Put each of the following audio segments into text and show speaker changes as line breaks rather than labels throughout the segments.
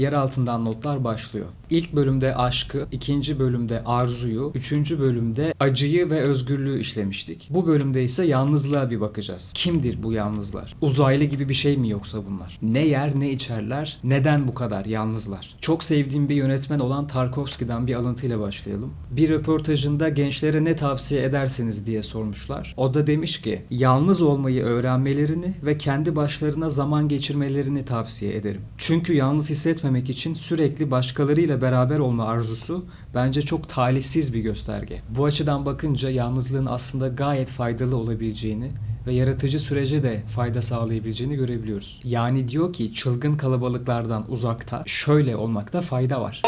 yer altından notlar başlıyor. İlk bölümde aşkı, ikinci bölümde arzuyu, üçüncü bölümde acıyı ve özgürlüğü işlemiştik. Bu bölümde ise yalnızlığa bir bakacağız. Kimdir bu yalnızlar? Uzaylı gibi bir şey mi yoksa bunlar? Ne yer ne içerler? Neden bu kadar yalnızlar? Çok sevdiğim bir yönetmen olan Tarkovski'den bir alıntıyla başlayalım. Bir röportajında gençlere ne tavsiye edersiniz diye sormuşlar. O da demiş ki yalnız olmayı öğrenmelerini ve kendi başlarına zaman geçirmelerini tavsiye ederim. Çünkü yalnız hissetmemek için sürekli başkalarıyla beraber olma arzusu bence çok talihsiz bir gösterge. Bu açıdan bakınca yalnızlığın aslında gayet faydalı olabileceğini ve yaratıcı sürece de fayda sağlayabileceğini görebiliyoruz. Yani diyor ki çılgın kalabalıklardan uzakta şöyle olmakta fayda var.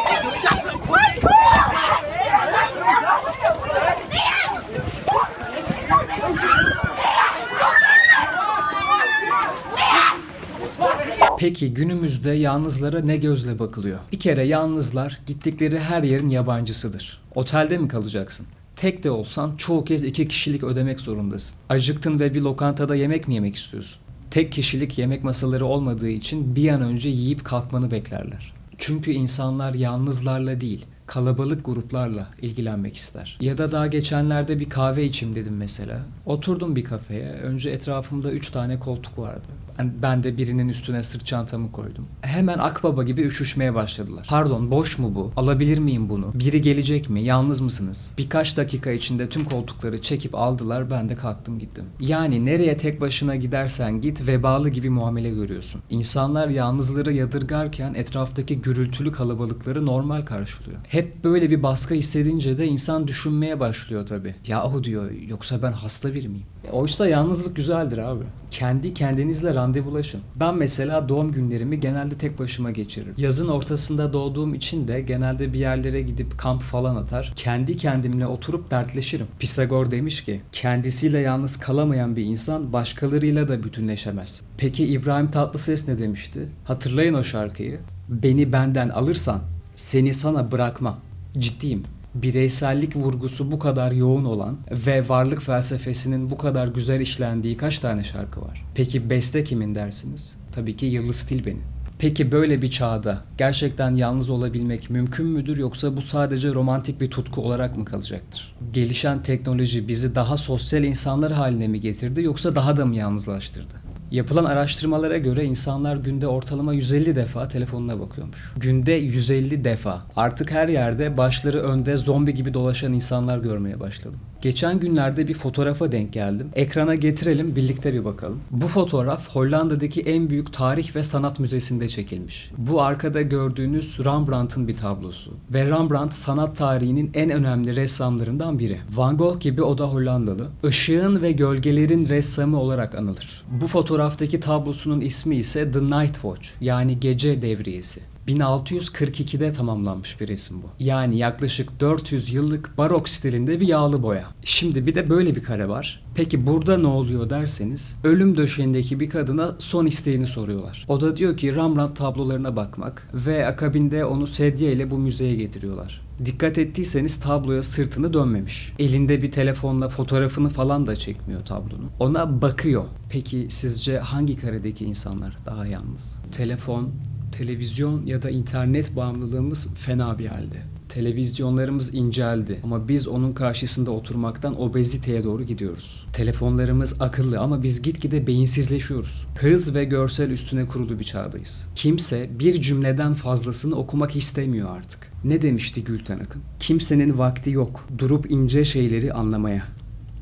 Peki günümüzde yalnızlara ne gözle bakılıyor? Bir kere yalnızlar gittikleri her yerin yabancısıdır. Otelde mi kalacaksın? Tek de olsan çoğu kez iki kişilik ödemek zorundasın. Acıktın ve bir lokantada yemek mi yemek istiyorsun? Tek kişilik yemek masaları olmadığı için bir an önce yiyip kalkmanı beklerler. Çünkü insanlar yalnızlarla değil, kalabalık gruplarla ilgilenmek ister. Ya da daha geçenlerde bir kahve içim dedim mesela. Oturdum bir kafeye. Önce etrafımda 3 tane koltuk vardı. Ben- de birinin üstüne sırt çantamı koydum. Hemen akbaba gibi üşüşmeye başladılar. Pardon boş mu bu? Alabilir miyim bunu? Biri gelecek mi? Yalnız mısınız? Birkaç dakika içinde tüm koltukları çekip aldılar. Ben de kalktım gittim. Yani nereye tek başına gidersen git vebalı gibi muamele görüyorsun. İnsanlar yalnızları yadırgarken etraftaki gürültülü kalabalıkları normal karşılıyor. Hep böyle bir baskı hissedince de insan düşünmeye başlıyor tabii. Yahu diyor yoksa ben hasta biri miyim? E, Oysa yalnızlık güzeldir abi. Kendi kendinizle randevulaşın. Ben mesela doğum günlerimi genelde tek başıma geçiririm. Yazın ortasında doğduğum için de genelde bir yerlere gidip kamp falan atar. Kendi kendimle oturup dertleşirim. Pisagor demiş ki kendisiyle yalnız kalamayan bir insan başkalarıyla da bütünleşemez. Peki İbrahim Tatlıses ne demişti? Hatırlayın o şarkıyı. Beni benden alırsan seni sana bırakmam. Ciddiyim bireysellik vurgusu bu kadar yoğun olan ve varlık felsefesinin bu kadar güzel işlendiği kaç tane şarkı var? Peki beste kimin dersiniz? Tabii ki Yıldız Tilbe'nin. Peki böyle bir çağda gerçekten yalnız olabilmek mümkün müdür yoksa bu sadece romantik bir tutku olarak mı kalacaktır? Gelişen teknoloji bizi daha sosyal insanlar haline mi getirdi yoksa daha da mı yalnızlaştırdı? Yapılan araştırmalara göre insanlar günde ortalama 150 defa telefonuna bakıyormuş. Günde 150 defa. Artık her yerde başları önde zombi gibi dolaşan insanlar görmeye başladım. Geçen günlerde bir fotoğrafa denk geldim. Ekrana getirelim birlikte bir bakalım. Bu fotoğraf Hollanda'daki en büyük tarih ve sanat müzesinde çekilmiş. Bu arkada gördüğünüz Rembrandt'ın bir tablosu. Ve Rembrandt sanat tarihinin en önemli ressamlarından biri. Van Gogh gibi o da Hollandalı. Işığın ve gölgelerin ressamı olarak anılır. Bu fotoğraftaki tablosunun ismi ise The Night Watch yani gece devriyesi. 1642'de tamamlanmış bir resim bu. Yani yaklaşık 400 yıllık barok stilinde bir yağlı boya. Şimdi bir de böyle bir kare var. Peki burada ne oluyor derseniz ölüm döşeğindeki bir kadına son isteğini soruyorlar. O da diyor ki Rembrandt tablolarına bakmak ve akabinde onu sedye ile bu müzeye getiriyorlar. Dikkat ettiyseniz tabloya sırtını dönmemiş. Elinde bir telefonla fotoğrafını falan da çekmiyor tablonun. Ona bakıyor. Peki sizce hangi karedeki insanlar daha yalnız? Telefon, televizyon ya da internet bağımlılığımız fena bir halde. Televizyonlarımız inceldi ama biz onun karşısında oturmaktan obeziteye doğru gidiyoruz. Telefonlarımız akıllı ama biz gitgide beyinsizleşiyoruz. Hız ve görsel üstüne kurulu bir çağdayız. Kimse bir cümleden fazlasını okumak istemiyor artık. Ne demişti Gülten Akın? Kimsenin vakti yok durup ince şeyleri anlamaya.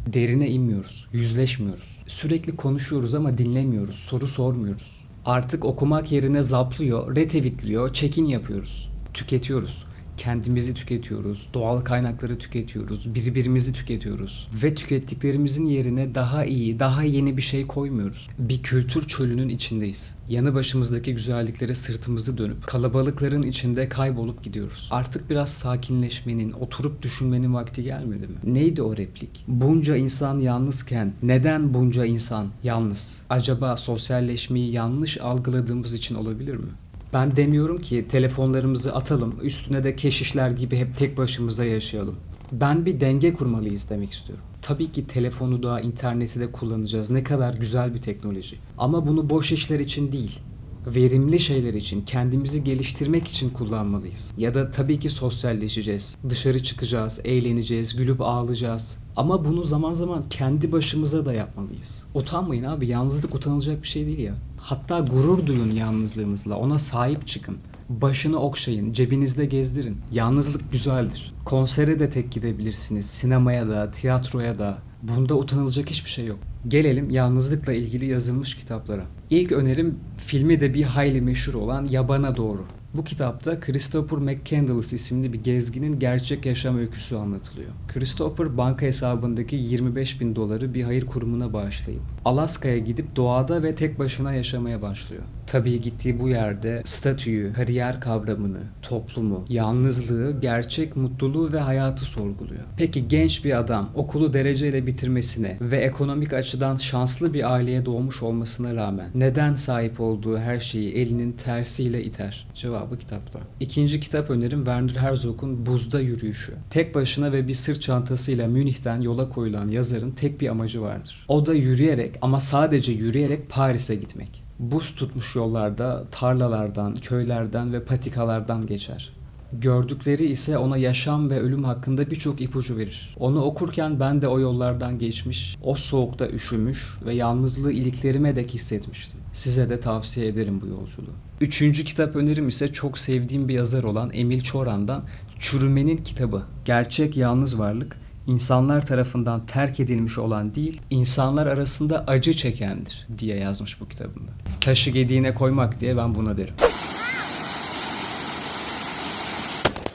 Derine inmiyoruz, yüzleşmiyoruz. Sürekli konuşuyoruz ama dinlemiyoruz, soru sormuyoruz. Artık okumak yerine zaplıyor, retweetliyor, check-in yapıyoruz. Tüketiyoruz. Kendimizi tüketiyoruz, doğal kaynakları tüketiyoruz, birbirimizi tüketiyoruz ve tükettiklerimizin yerine daha iyi, daha yeni bir şey koymuyoruz. Bir kültür çölünün içindeyiz. Yanı başımızdaki güzelliklere sırtımızı dönüp kalabalıkların içinde kaybolup gidiyoruz. Artık biraz sakinleşmenin, oturup düşünmenin vakti gelmedi mi? Neydi o replik? Bunca insan yalnızken neden bunca insan yalnız? Acaba sosyalleşmeyi yanlış algıladığımız için olabilir mi? Ben demiyorum ki telefonlarımızı atalım, üstüne de keşişler gibi hep tek başımıza yaşayalım. Ben bir denge kurmalıyız demek istiyorum. Tabii ki telefonu da, interneti de kullanacağız. Ne kadar güzel bir teknoloji. Ama bunu boş işler için değil. Verimli şeyler için, kendimizi geliştirmek için kullanmalıyız. Ya da tabii ki sosyalleşeceğiz. Dışarı çıkacağız, eğleneceğiz, gülüp ağlayacağız. Ama bunu zaman zaman kendi başımıza da yapmalıyız. Utanmayın abi, yalnızlık utanılacak bir şey değil ya. Hatta gurur duyun yalnızlığınızla, ona sahip çıkın. Başını okşayın, cebinizde gezdirin. Yalnızlık güzeldir. Konsere de tek gidebilirsiniz, sinemaya da, tiyatroya da. Bunda utanılacak hiçbir şey yok. Gelelim yalnızlıkla ilgili yazılmış kitaplara. İlk önerim filmi de bir hayli meşhur olan Yabana Doğru. Bu kitapta Christopher McCandless isimli bir gezginin gerçek yaşam öyküsü anlatılıyor. Christopher banka hesabındaki 25 bin doları bir hayır kurumuna bağışlayıp Alaska'ya gidip doğada ve tek başına yaşamaya başlıyor. Tabii gittiği bu yerde statüyü, kariyer kavramını, toplumu, yalnızlığı, gerçek mutluluğu ve hayatı sorguluyor. Peki genç bir adam okulu dereceyle bitirmesine ve ekonomik açıdan şanslı bir aileye doğmuş olmasına rağmen neden sahip olduğu her şeyi elinin tersiyle iter? Cevabı kitapta. İkinci kitap önerim Werner Herzog'un Buzda Yürüyüşü. Tek başına ve bir sırt çantasıyla Münih'ten yola koyulan yazarın tek bir amacı vardır. O da yürüyerek ama sadece yürüyerek Paris'e gitmek. Buz tutmuş yollarda tarlalardan, köylerden ve patikalardan geçer. Gördükleri ise ona yaşam ve ölüm hakkında birçok ipucu verir. Onu okurken ben de o yollardan geçmiş, o soğukta üşümüş ve yalnızlığı iliklerime dek hissetmiştim. Size de tavsiye ederim bu yolculuğu. Üçüncü kitap önerim ise çok sevdiğim bir yazar olan Emil Çoran'dan Çürümenin Kitabı. Gerçek yalnız varlık, insanlar tarafından terk edilmiş olan değil, insanlar arasında acı çekendir diye yazmış bu kitabında. Taşı gediğine koymak diye ben buna derim.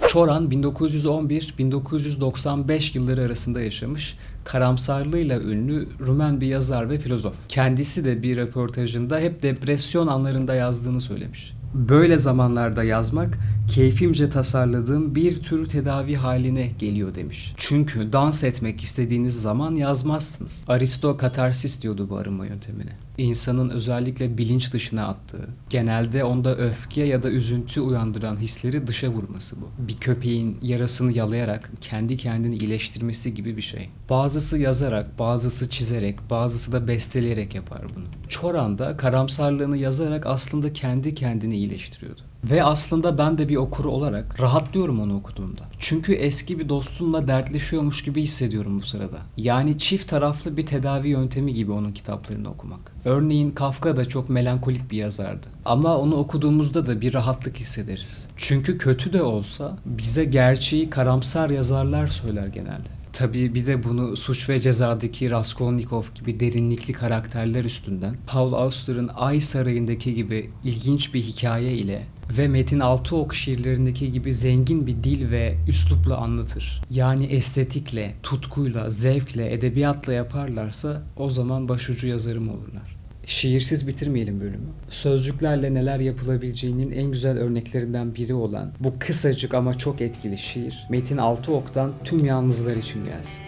Çoran 1911-1995 yılları arasında yaşamış, karamsarlığıyla ünlü Rumen bir yazar ve filozof. Kendisi de bir röportajında hep depresyon anlarında yazdığını söylemiş. Böyle zamanlarda yazmak keyfimce tasarladığım bir tür tedavi haline geliyor demiş. Çünkü dans etmek istediğiniz zaman yazmazsınız. Aristo katarsis diyordu bu arınma yöntemine. İnsanın özellikle bilinç dışına attığı, genelde onda öfke ya da üzüntü uyandıran hisleri dışa vurması bu. Bir köpeğin yarasını yalayarak kendi kendini iyileştirmesi gibi bir şey. Bazısı yazarak, bazısı çizerek, bazısı da besteleyerek yapar bunu. Çoran da karamsarlığını yazarak aslında kendi kendini iyileştiriyordu. Ve aslında ben de bir okuru olarak rahatlıyorum onu okuduğumda. Çünkü eski bir dostumla dertleşiyormuş gibi hissediyorum bu sırada. Yani çift taraflı bir tedavi yöntemi gibi onun kitaplarını okumak. Örneğin Kafka da çok melankolik bir yazardı. Ama onu okuduğumuzda da bir rahatlık hissederiz. Çünkü kötü de olsa bize gerçeği karamsar yazarlar söyler genelde. Tabii bir de bunu Suç ve Ceza'daki Raskolnikov gibi derinlikli karakterler üstünden Paul Auster'ın Ay Sarayı'ndaki gibi ilginç bir hikaye ile ve Metin Altıok şiirlerindeki gibi zengin bir dil ve üslupla anlatır. Yani estetikle, tutkuyla, zevkle, edebiyatla yaparlarsa o zaman başucu yazarım olurlar. Şiirsiz bitirmeyelim bölümü. Sözcüklerle neler yapılabileceğinin en güzel örneklerinden biri olan bu kısacık ama çok etkili şiir Metin Altıok'tan tüm yalnızlar için gelsin.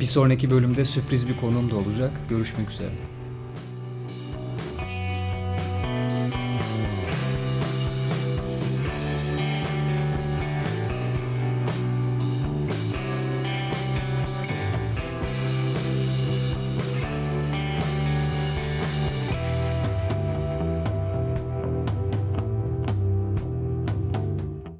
Bir sonraki bölümde sürpriz bir konuğum da olacak. Görüşmek üzere.